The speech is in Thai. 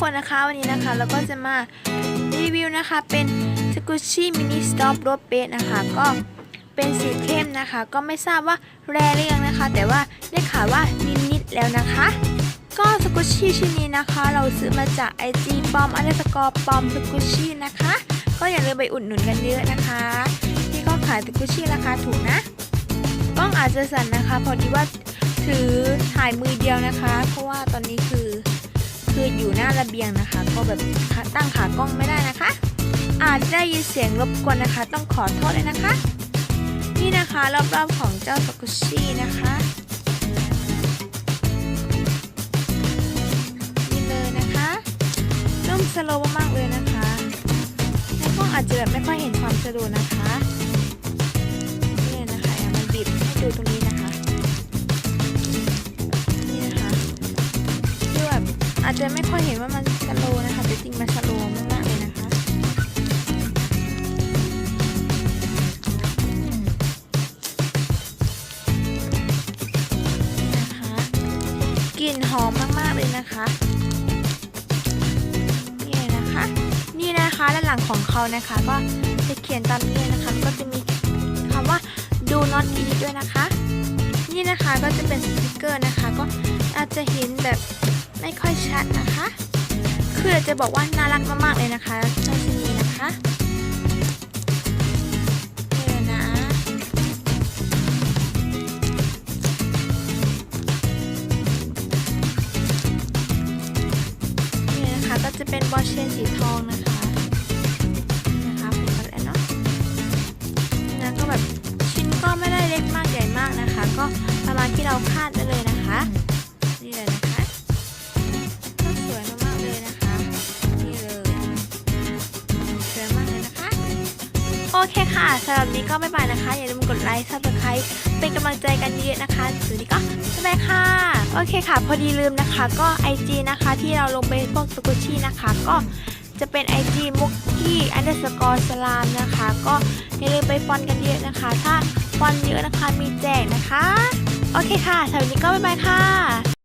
คนนะคะวันนี้นะคะเราก็จะมารีวิวนะคะ เป็นสกุชชี่มินิสต็อปรถเบสนะคะก็เป็นสีเข้มนะคะ ก็ไม่ทราบว่าแรหรือยังนะคะ แต่ว่าได้ข่าวว่ามีนิดแล้วนะคะ ก็สกุชชี่ชิ้นนี้นะคะ เราซื้อมาจาก IG ปอมอันเดอร์สกอร์ปอมสกุชชี่นะคะ ก็อย่าลืมไปอุดหนุนกันเยอะนะคะที่ก็ขายสกุชชี่ราคาถูกนะกล้องอาจจะสั่นนะคะ พอดีว่าถือถ่ายมือเดียวนะคะ เพราะว่าตอนนี้คือ คืออยู่หน้าระเบียงนะคะ ก็แบบตั้งขากล้องไม่ได้นะคะ อาจได้ยินเสียงรบกวนนะคะ ต้องขอโทษเลยนะคะ นี่นะคะรอบๆของเจ้าสกุชชี่นะคะนี่เลยนะคะนุ่มสโลว์มากๆเลยนะคะในกล้องอาจจะแบบไม่ค่อยเห็นความสะดวกนะคะ จจะไม่ค่อยเห็นว่ามันสโลนะคะแต่จริงมันสโลมากๆเลยนะคะ นะคะกลิ่นหอมมากๆเลยนะคะนี่นะคะ นี่นะคะด้านหลังของเขานะคะ ก็จะเขียนตามนี้เลยนะคะก็จะมีคำว่า do not eat ด้วยนะคะ นี่นะคะก็จะเป็นสติกเกอร์นะคะ ก็อาจจะเห็นแบบ ไม่ค่อยชัดนะคะ คืออยาจะบอกว่าน่ารักมากๆเลยนะคะเจ้าชินีนะคะนี่ยนะนี่นะคะก็จะเป็นบอลเชนสีทองนะคะ นะคะเป็นกันแล้วเนาะนี่นะก็แบบชิ้นก็ไม่ได้เล็กมากใหญ่มากนะคะ ก็ประมาณที่เราคาดได้เลยนะคะ โอเคค่ะสำหรับนี้ก็บ๊ายบายนะคะ อย่าลืมกดไลค์ซับสไครต์เป็นกำลังใจกันเยอะนะคะสวัสดีก็บ๊ายบายค่ะ โอเคค่ะ พอดีลืมนะคะ ก็ IG นะคะที่เราลงไปพวกสกุชชี่นะคะ ก็จะเป็น IG มุกกี้อันเดอร์สกอร์สลามนะคะ ก็อย่าลืมไปฟอนกันเยอะนะคะ ถ้าฟอนเยอะนะคะมีแจกนะคะ โอเคค่ะสำหรับนนี้ก็บ๊ายบายค่ะ